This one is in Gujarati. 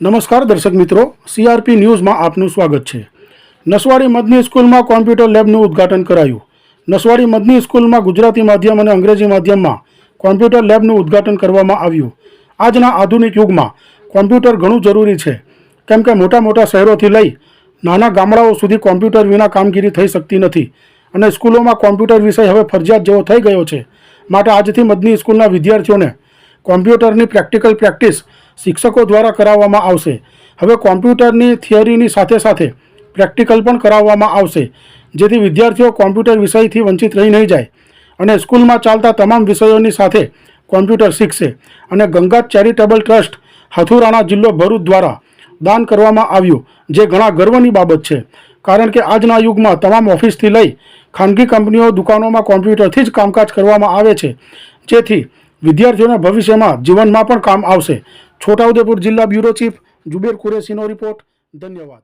નમસ્કાર દર્શક મિત્રો સીઆરપી ન્યૂઝમાં આપનું સ્વાગત છે. નસવાડી મદની સ્કૂલમાં કોમ્પ્યુટર લેબનું ઉદ્ઘાટન કરાયું. નસવાડી મદની સ્કૂલમાં ગુજરાતી માધ્યમ અને અંગ્રેજી માધ્યમમાં કોમ્પ્યુટર લેબનું ઉદ્ઘાટન કરવામાં આવ્યું. આજના આધુનિક યુગમાં કોમ્પ્યુટર ઘણું જરૂરી છે. કેમ કે મોટા મોટા શહેરોથી લઈ નાના ગામડાઓ સુધી કોમ્પ્યુટર વિના કામગીરી થઈ શકતી નથી અને સ્કૂલોમાં કોમ્પ્યુટર વિષય હવે ફરજિયાત જેવો થઈ ગયો છે. માટે આજથી મદની સ્કૂલના વિદ્યાર્થીઓને કોમ્પ્યુટરની પ્રેક્ટિકલ પ્રેક્ટિસ શિક્ષકો દ્વારા કરાવવામાં આવશે. હવે કોમ્પ્યુટરની થિયરીની સાથે સાથે પ્રેક્ટિકલ પણ કરાવવામાં આવશે, જેથી વિદ્યાર્થીઓ કોમ્પ્યુટર વિષયથી વંચિત રહી નહીં જાય અને સ્કૂલમાં ચાલતા તમામ વિષયોની સાથે કોમ્પ્યુટર શીખશે અને ગંગા ચેરિટેબલ ટ્રસ્ટ, હથુરાણા જિલ્લો ભરૂચ દ્વારા દાન કરવામાં આવ્યું, જે ઘણા ગર્વની બાબત છે. કારણ કે આજના યુગમાં તમામ ઓફિસથી લઈ ખાનગી કંપનીઓ દુકાનોમાં કોમ્પ્યુટરથી જ કામકાજ કરવામાં આવે છે, જેથી વિદ્યાર્થીઓના ભવિષ્યમાં જીવનમાં પણ કામ આવશે. છોટાઉદેપુર જિલ્લા બ્યુરો ચીફ જુબેર કુરેશીનો રિપોર્ટ ધન્યવાદ.